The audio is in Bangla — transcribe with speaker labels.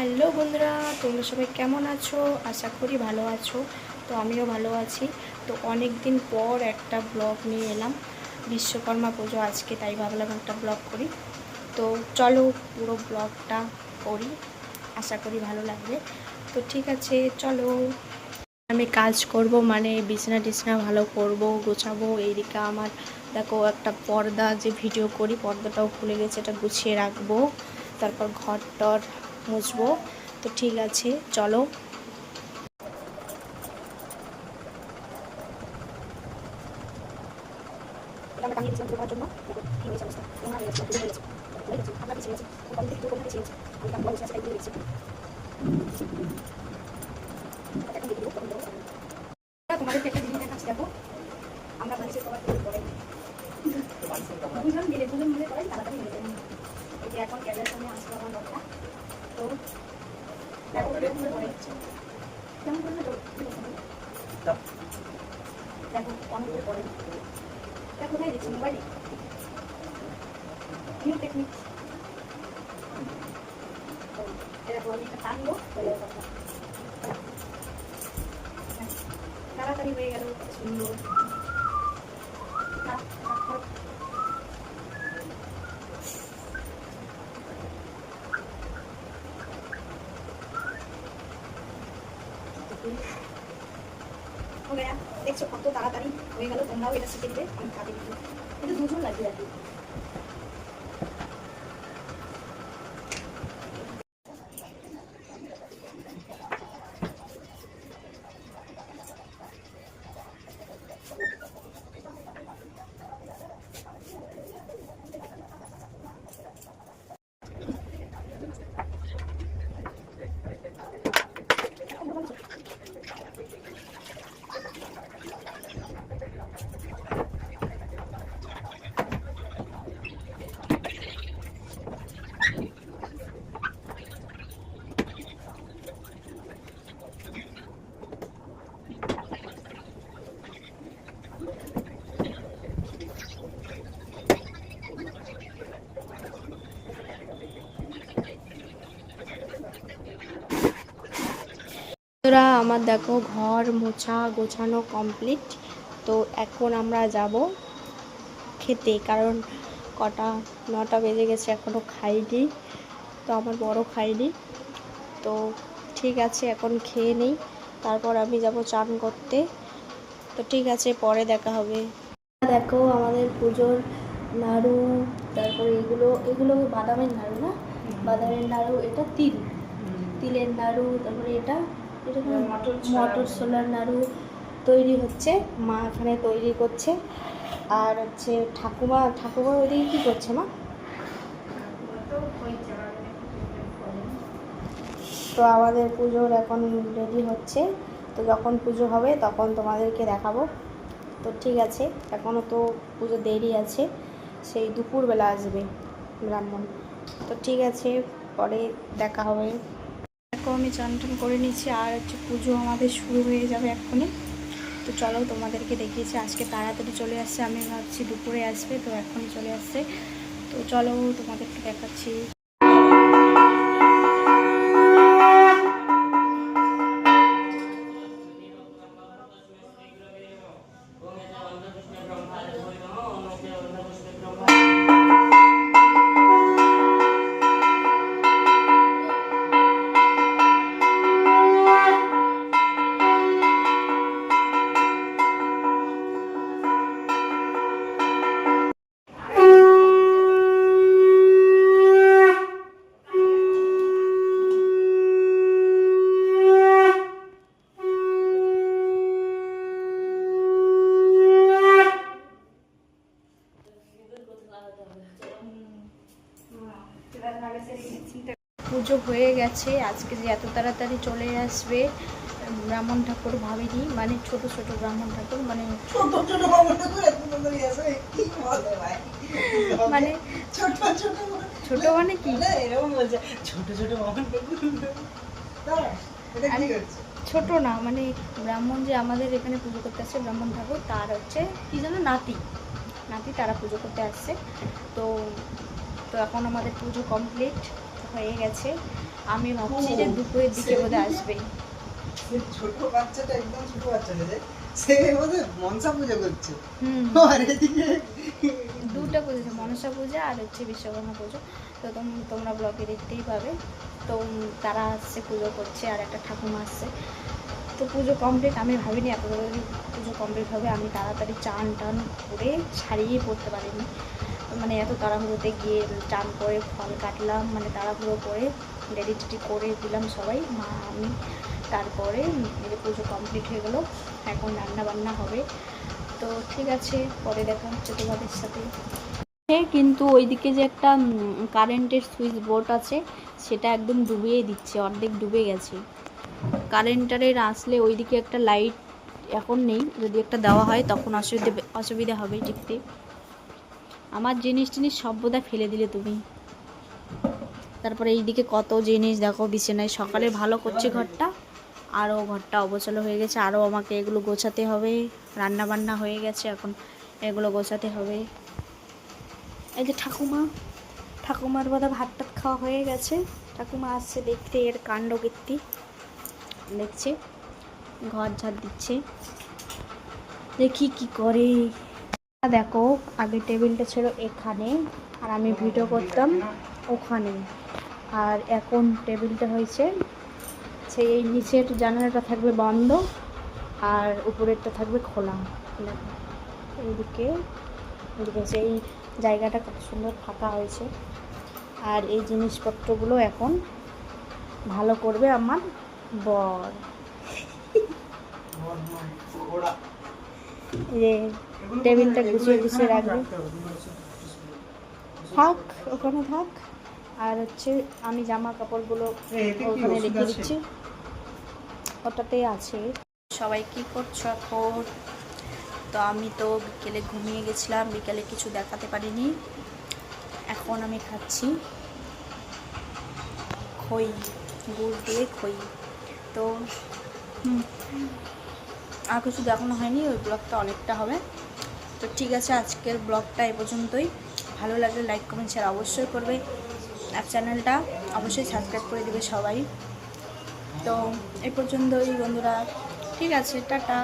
Speaker 1: হ্যালো বন্ধুরা, তোমরা সবাই কেমন আছো? আশা করি ভালো আছো। তো আমিও ভালো আছি। তো অনেক দিন পর একটা ব্লগ নিয়ে এলাম। বিশ্বকর্মা পুজো আজকে, তাই ভাবলাম একটা ব্লগ করি। তো চলো পুরো ব্লগটা করি। আশা করি ভালো লাগবে। তো ঠিক আছে, চলো। আমি কাজ করব মানে বিছনা টিছনা ভালো করব, গোছাবো। এইদিকে আমার, দেখো, একটা পর্দা, যে ভিডিও করি, পর্দাটাও খুলে গেছে, এটা গুছিয়ে রাখব। তারপর ঘর টর মুছবো তো ঠিক আছে চলো। আমরা দুজন মিলে মিলে তাড়াতাড়ি এখন ক্যামেরার সামনে আসলো আমার লোকটা তো দেখো কেমন করে করে কেমন করে তো দেখো কেমন করে করে দেখো কোথায় দিচ্ছি মোবাইলে নিউ টেকনিক এরকম আমি একটা টানবো। তাড়াতাড়ি হয়ে গেল সুন্দর দেখছ কত তাড়াতাড়ি হয়ে গেল তোমরাও এটা শিখে দিবে আমি কাটি কিন্তু দুজন লাগবে আর বন্ধুরা আমার দেখো ঘর মোছা গোছানো কমপ্লিট তো এখন আমরা যাব খেতে কারণ কটা নটা বেজে গেছে এখনও খাইনি। তো আমার বড় খাইনি। তো ঠিক আছে এখন খেয়ে নেই। তারপর আমি যাব চান করতে। তো ঠিক আছে পরে দেখা হবে। দেখো আমাদের পুজোর নাড়ু তারপরে এগুলো এগুলো বাদামের নাড়ু না? বাদামের নাড়ু এটা তিল। তিলের নাড়ু তারপরে এটা
Speaker 2: মটর ছোলার
Speaker 1: নাড়ু তৈরি হচ্ছে মা এখানে তৈরি করছে। আর হচ্ছে ঠাকুমা ঠাকুমা ওইদিকে কী করছে মা? তো আমাদের পুজোর এখন রেডি হচ্ছে। তো যখন পুজো হবে তখন তোমাদেরকে দেখাবো। তো ঠিক আছে এখনও তো পুজো দেরি আছে সেই দুপুরবেলা আসবে ব্রাহ্মণ। তো ঠিক আছে পরে দেখা হবে। দেখো, আমি চান টান করে নিচ্ছি, আর হচ্ছে পুজো আমাদের শুরু হয়ে যাবে এক্ষুনি। তো চলো তোমাদেরকে দেখিয়েছি, আজকে তাড়াতাড়ি চলে আসছে, আমি ভাবছি দুপুরে আসবে, তো এখনই চলে আসছে। তো চলো তোমাদেরকে দেখাচ্ছি। পুজো হয়ে গেছে। আজকে যে এত তাড়াতাড়ি চলে আসবে ব্রাহ্মণ ঠাকুর ভাবিনি মানে ছোট ছোট ব্রাহ্মণ ঠাকুর মানে মানে
Speaker 2: ছোট
Speaker 1: মানে কি?
Speaker 2: ছোট
Speaker 1: না মানে ব্রাহ্মণ যে আমাদের এখানে পুজো করতে আসছে ব্রাহ্মণ ঠাকুর তার হচ্ছে কি যেন নাতি। নাতি তারা পুজো করতে আসছে। তো তো এখন আমাদের পুজো কমপ্লিট হয়ে গেছে। আমি ভাবছি যে দুপুরের দিকে বোধহয় আসবে
Speaker 2: ছোট বাচ্চাটা একদম ছোট বাচ্চা সে বোধহয় মনসা পুজো করছে। আর এদিকে
Speaker 1: দুটো পুজো আছে মনসা পূজা আর হচ্ছে বিশ্বকর্মা পুজো। তো তোমরা ব্লগে দেখতেই পাবে। তো তারা আসছে পুজো করছে আর একটা ঠাকুমা আসছে। তো পুজো কমপ্লিট আমি ভাবিনি এত পুজো কমপ্লিট হবে। আমি তাড়াতাড়ি চান টান করে ছাড়িয়ে পড়তে পারিনি। মানে এত তাড়াহুড়োতে গিয়ে চান করে ফল কাটলাম মানে তাড়াহুড়ো করে রেডি করে দিলাম সবাই, মা, আমি, তারপরে এই পুজো কমপ্লিট হয়ে গেলো, এখন রান্না বান্না হবে। তো ঠিক আছে, পরে দেখা হচ্ছে তোমাদের সাথে। কিন্তু ওইদিকে যে একটা কারেন্টের সুইচ বোর্ড আছে, সেটা একদম ডুবিয়ে দিচ্ছে, অর্ধেক ডুবে গেছে। কারেন্টারের আসলে ওইদিকে একটা লাইট এখন নেই, যদি একটা দেওয়া হয়, তখন অসুবিধে, অসুবিধা হবে টিপতে। আমার জিনিস টিনিস সব বোধহয় ফেলে দিলে তুমি। তারপরে এইদিকে কত জিনিস দেখো বিছানায়। সকালে ভালো করছে ঘরটা আরও ঘরটা অবচল হয়ে গেছে। আরও আমাকে এগুলো গোছাতে হবে। রান্না বান্না হয়ে গেছে, এখন এগুলো গোছাতে হবে। এই যে ঠাকুমা, ঠাকুমার বোধহয় ভাত টাত খাওয়া হয়ে গেছে। ঠাকুমা আসছে দেখতে, এর কাণ্ড কীর্তি দেখছে, ঘর ঝাড় দিচ্ছে। দেখি কি করে। দেখো আগে টেবিলটা ছিল এখানে আর আমি ভিডিও করতাম ওখানে। আর এখন টেবিলটা হয়েছে সেই এই নিচের জানালাটা থাকবে বন্ধ আর উপরেরটা থাকবে খোলা। এইদিকে এদিকে সেই জায়গাটা কত সুন্দর ফাঁকা হয়েছে। আর এই জিনিসপত্রগুলো এখন ভালো করবে আমার বর। যে টেবিলটা গুছিয়ে গুছিয়ে রাখবে। থাক ওখানে থাক। আর হচ্ছে আমি জামা কাপড়গুলো ওখানে রেখে দিচ্ছি। ওটাতেই আছে। সবাই কি করছ এখন? তো আমি তো বিকেলে ঘুমিয়ে গেছিলাম বিকেলে কিছু দেখাতে পারিনি। এখন আমি খাচ্ছি। খই গুড় দিয়ে খই। তো হুম, আর কিছু দেখানো হয়নি, ওই ব্লগটা অনেকটা হবে। তো ঠিক আছে, আজকের ব্লগটা এ পর্যন্তই। ভালো লাগলে লাইক কমেন্ট শেয়ার অবশ্যই করবে। আর চ্যানেলটা অবশ্যই সাবস্ক্রাইব করে দেবে সবাই। তো এ পর্যন্তই বন্ধুরা। ঠিক আছে, টাটা।